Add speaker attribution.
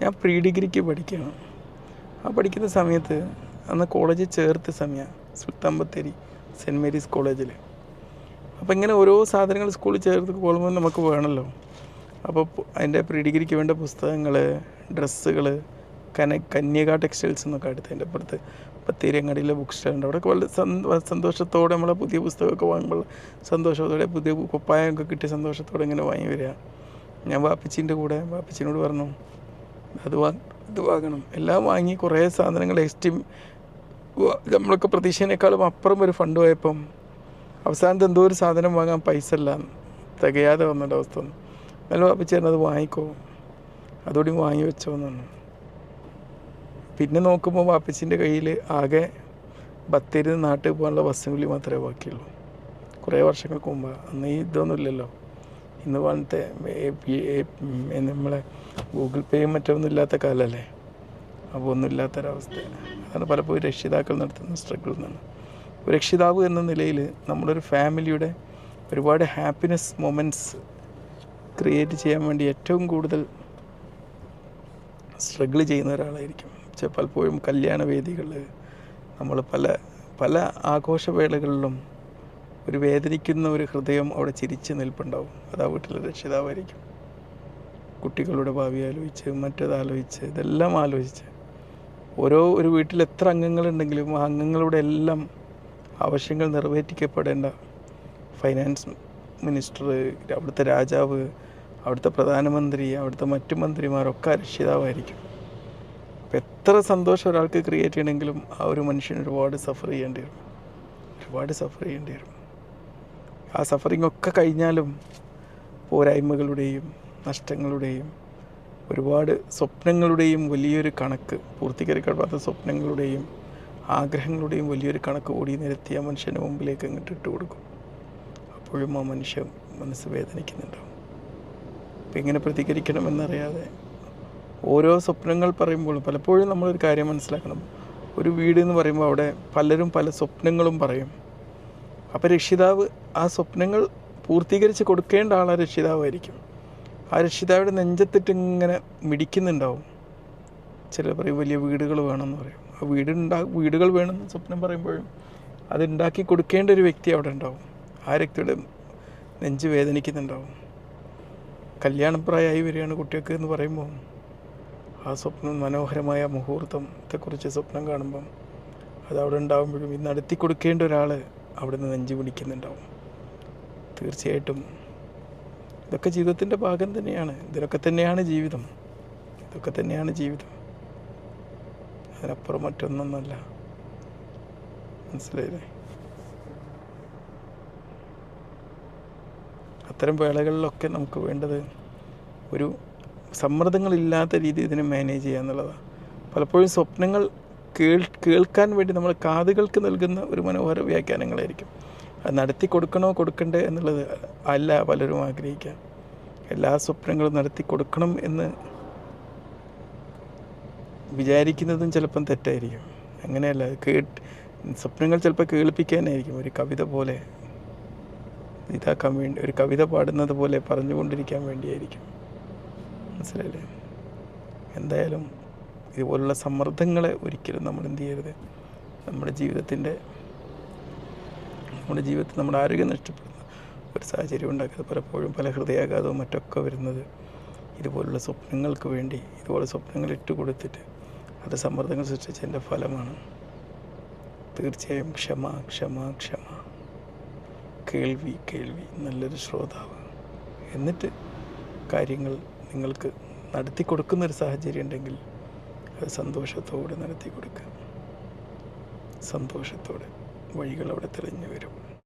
Speaker 1: ഞാൻ പ്രീ ഡിഗ്രിക്ക് പഠിക്കുകയാണ് ആ പഠിക്കുന്ന സമയത്ത് അന്ന് കോളേജിൽ ചേർത്ത സമയമാണ് സുൽത്താൻ ബത്തേരി സെന്റ് മേരീസ് കോളേജിൽ അപ്പോൾ ഇങ്ങനെ ഓരോ സാധനങ്ങൾ സ്കൂളിൽ ചേർത്ത് പോകുമ്പോൾ നമുക്ക് വേണമല്ലോ. അപ്പോൾ അതിന്റെ പ്രീ ഡിഗ്രിക്ക് വേണ്ട പുസ്തകങ്ങൾ ഡ്രസ്സുകൾ കന കന്യക ടെക്സ്റ്റൈൽസ് എന്നൊക്കെ അടുത്ത് അതിന്റെ അപ്പുറത്ത് ബത്തേരിയങ്ങാടിയിലെ ബുക്ക് സ്റ്റാളുണ്ട് അവിടെയൊക്കെ വളരെ സന്തോഷത്തോടെ നമ്മളെ പുതിയ പുസ്തകമൊക്കെ വാങ്ങുമ്പോൾ സന്തോഷത്തോടെ പുതിയ കുപ്പായമൊക്കെ കിട്ടിയ സന്തോഷത്തോടെ ഇങ്ങനെ വാങ്ങി വരിക. ഞാൻ വാപ്പച്ചീന്റെ കൂടെ വാപ്പച്ചീനോട് പറഞ്ഞു അത് വാ ഇത് വാങ്ങണം. എല്ലാം വാങ്ങി കുറേ സാധനങ്ങൾ എക്സ്റ്റിം നമ്മളൊക്കെ പ്രതീക്ഷേനേക്കാളും അപ്പുറം ഒരു ഫണ്ട് പോയപ്പം അവസാനത്ത് എന്തോ ഒരു സാധനം വാങ്ങാൻ പൈസ ഇല്ല. തികയാതെ വന്നിട്ട് അവസ്ഥ നല്ല വാപ്പിച്ചേർന്ന് അത് വാങ്ങിക്കോ. അതോടി വാങ്ങി വെച്ചോ എന്നാണ് പിന്നെ നോക്കുമ്പോൾ വാപ്പച്ചിന്റെ കയ്യിൽ ആകെ ബത്തേരി നാട്ടിൽ പോകാനുള്ള ബസ്സുകൂലി മാത്രമേ ബാക്കിയുള്ളൂ. കുറേ വർഷങ്ങൾക്ക് മുമ്പ്. അന്ന് ഈ ഇതൊന്നും ഇല്ലല്ലോ. ഇന്ന് പോലത്തെ നമ്മളെ ഗൂഗിൾ പേയും മറ്റൊന്നും ഇല്ലാത്ത കാലമല്ലേ അപ്പോൾ ഒന്നും ഇല്ലാത്തൊരവസ്ഥ. അതാണ് പലപ്പോഴും രക്ഷിതാക്കൾ നടത്തുന്ന സ്ട്രഗിൾ എന്നാണ്. രക്ഷിതാവ് എന്ന നിലയിൽ നമ്മളൊരു ഫാമിലിയുടെ ഒരുപാട് ഹാപ്പിനെസ് മൊമെന്റ്സ് ക്രിയേറ്റ് ചെയ്യാൻ വേണ്ടി ഏറ്റവും കൂടുതൽ സ്ട്രഗിൾ ചെയ്യുന്ന ഒരാളായിരിക്കും. പക്ഷേ പലപ്പോഴും കല്യാണ വേദികൾ നമ്മൾ പല പല ആഘോഷവേളകളിലും ഒരു വേദനിക്കുന്ന ഒരു ഹൃദയം അവിടെ ചിരിച്ച് നിൽപ്പുണ്ടാവും. അത് ആ വീട്ടിലെ രക്ഷിതാവായിരിക്കും. കുട്ടികളുടെ ഭാവി ആലോചിച്ച് മറ്റത് ആലോചിച്ച് ഇതെല്ലാം ആലോചിച്ച്. ഓരോ ഒരു വീട്ടിൽ എത്ര അംഗങ്ങളുണ്ടെങ്കിലും ആ അംഗങ്ങളുടെ എല്ലാം ആവശ്യങ്ങൾ നിറവേറ്റിക്കപ്പെടേണ്ട. ഫൈനാൻസ് മിനിസ്റ്റർ അവിടുത്തെ രാജാവ് അവിടുത്തെ പ്രധാനമന്ത്രി അവിടുത്തെ മറ്റു മന്ത്രിമാരൊക്കെ രക്ഷിതാവായിരിക്കും. അപ്പം എത്ര സന്തോഷം ഒരാൾക്ക് ക്രിയേറ്റ് ചെയ്യണമെങ്കിലും ആ ഒരു മനുഷ്യൻ ഒരുപാട് സഫർ ചെയ്യേണ്ടി വരും. ഒരുപാട് സഫർ ചെയ്യേണ്ടി വരും. ആ സഫറിങ് ഒക്കെ കഴിഞ്ഞാലും പോരായ്മകളുടെയും നഷ്ടങ്ങളുടെയും ഒരുപാട് സ്വപ്നങ്ങളുടെയും വലിയൊരു കണക്ക് പൂർത്തീകരിക്കപ്പെടാത്ത സ്വപ്നങ്ങളുടെയും ആഗ്രഹങ്ങളുടെയും വലിയൊരു കണക്ക് ഓടി നിരത്തി ആ മനുഷ്യന്റെ മുമ്പിലേക്ക് അങ്ങോട്ട് ഇട്ട് കൊടുക്കും. അപ്പോഴും ആ മനുഷ്യൻ മനസ്സ് വേദനിക്കുന്നുണ്ടാവും. അപ്പം എങ്ങനെ പ്രതികരിക്കണമെന്നറിയാതെ ഓരോ സ്വപ്നങ്ങൾ പറയുമ്പോഴും പലപ്പോഴും നമ്മളൊരു കാര്യം മനസ്സിലാക്കണം. ഒരു വീട് എന്ന് പറയുമ്പോൾ അവിടെ പലരും പല സ്വപ്നങ്ങളും പറയും. അപ്പോൾ രക്ഷിതാവ് ആ സ്വപ്നങ്ങൾ പൂർത്തീകരിച്ച് കൊടുക്കേണ്ട ആൾ ആ രക്ഷിതാവായിരിക്കും. ആ രക്ഷിതാവിടെ നെഞ്ചത്തിട്ട് ഇങ്ങനെ മിടിക്കുന്നുണ്ടാവും. ചിലർ പറയും വലിയ വീടുകൾ വേണമെന്ന് പറയും. ആ വീട് ഉണ്ടാ വീടുകൾ വേണമെന്ന് സ്വപ്നം പറയുമ്പോഴും അത് ഉണ്ടാക്കി കൊടുക്കേണ്ട ഒരു വ്യക്തി അവിടെ ഉണ്ടാവും. ആ വ്യക്തിയുടെ നെഞ്ച് വേദനിക്കുന്നുണ്ടാവും. കല്യാണപ്രായമായി വരികയാണ് കുട്ടികൾക്ക് എന്ന് പറയുമ്പോൾ ആ സ്വപ്നം മനോഹരമായ മുഹൂർത്തത്തെക്കുറിച്ച് സ്വപ്നം കാണുമ്പം അത് അവിടെ ഉണ്ടാകുമ്പോഴും ഇന്ന് നടത്തി കൊടുക്കേണ്ട ഒരാൾ അവിടെ നെഞ്ചു പിടിക്കുന്നുണ്ടാവും. തീർച്ചയായിട്ടും ഇതൊക്കെ ജീവിതത്തിന്റെ ഭാഗം തന്നെയാണ്. ഇതിലൊക്കെ തന്നെയാണ് ജീവിതം. ഇതൊക്കെ തന്നെയാണ് ജീവിതം. അതിനപ്പുറം മറ്റൊന്നൊന്നല്ല മനസ്സിലായില്ലേ? അത്തരം വേളകളിലൊക്കെ നമുക്ക് വേണ്ടത് ഒരു സമ്മർദ്ദങ്ങളില്ലാത്ത രീതി ഇതിനെ മാനേജ് ചെയ്യുക എന്നുള്ളതാണ്. പലപ്പോഴും സ്വപ്നങ്ങൾ കേൾക്കാൻ വേണ്ടി നമ്മൾ കാതുകൾക്ക് നൽകുന്ന ഒരു മനോഹര വ്യാഖ്യാനങ്ങളായിരിക്കും. അത് നടത്തി കൊടുക്കണോ കൊടുക്കണ്ടേ എന്നുള്ളത് അല്ല പലരും ആഗ്രഹിക്കുക. എല്ലാ സ്വപ്നങ്ങളും നടത്തി കൊടുക്കണം എന്ന് വിചാരിക്കുന്നതും ചിലപ്പം തെറ്റായിരിക്കും. അങ്ങനെയല്ല കേട്ട് സ്വപ്നങ്ങൾ ചിലപ്പോൾ കേൾപ്പിക്കാനായിരിക്കും. ഒരു കവിത പോലെ ഇതാക്കാൻ വേണ്ടി ഒരു കവിത പാടുന്നത് പോലെ പറഞ്ഞുകൊണ്ടിരിക്കാൻ വേണ്ടിയായിരിക്കും. മനസ്സിലായില്ലേ? എന്തായാലും ഇതുപോലുള്ള സമ്മർദ്ദങ്ങളെ ഒരിക്കലും നമ്മൾ എന്ത് ചെയ്യരുത്. നമ്മുടെ ജീവിതത്തിന്റെ നമ്മുടെ ജീവിതത്തിൽ നമ്മുടെ ആരോഗ്യം നഷ്ടപ്പെടുന്ന ഒരു സാഹചര്യം ഉണ്ടാക്കുന്നത് പലപ്പോഴും പല ഹൃദയാഘാതവും മറ്റൊക്കെ വരുന്നത് ഇതുപോലുള്ള സ്വപ്നങ്ങൾക്ക് വേണ്ടി ഇതുപോലെ സ്വപ്നങ്ങൾ ഇട്ട് കൊടുത്തിട്ട് അത് സമ്മർദ്ദങ്ങൾ സൃഷ്ടിച്ചതിന്റെ ഫലമാണ്. തീർച്ചയായും ക്ഷമ ക്ഷമ ക്ഷമ. കേൾവി കേൾവി നല്ലൊരു ശ്രോതാവ്. എന്നിട്ട് കാര്യങ്ങൾ നിങ്ങൾക്ക് നടത്തി കൊടുക്കുന്നൊരു സാഹചര്യം ഉണ്ടെങ്കിൽ സന്തോഷത്തോടെ നടത്തി കൊടുക്കുക സന്തോഷത്തോടെ വഴികൾ അവിടെ തെളിഞ്ഞു വരും.